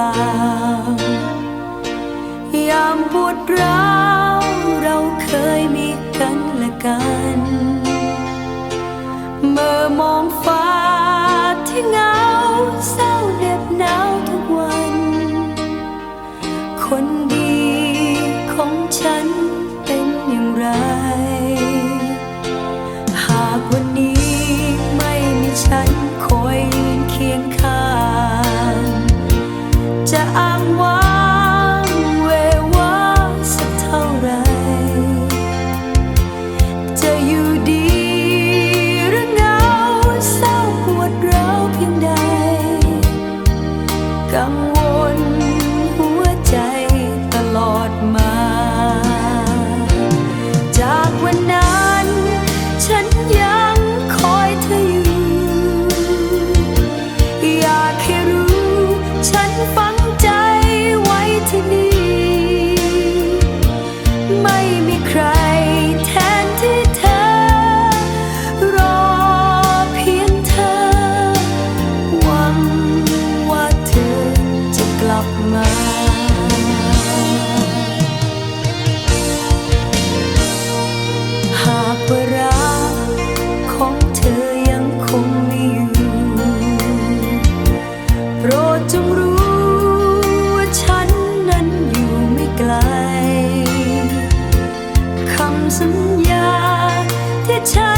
ล่ายามปวดร้าวเราเคยมีกันและกัน เมื่อมอง กังวับมาหากว่ารักของเธอยังคงมีอยู่โปรดจงรู้ว่าฉันนั้นอยู่ไม่ไกลคำสัญญาที่ฉัน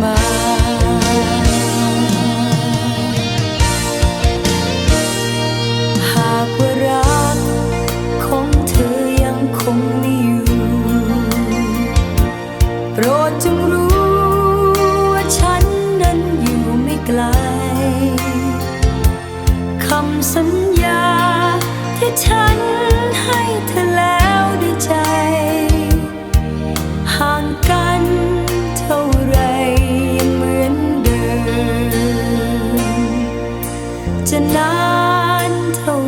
หากว่ารักของเธอยังคงมียูโปรดจงรู้ว่าฉันนั้นอยู่ไม่ไกลคำสัญญาที่ฉันให้เธอแล้วด้วยใจ gian thâu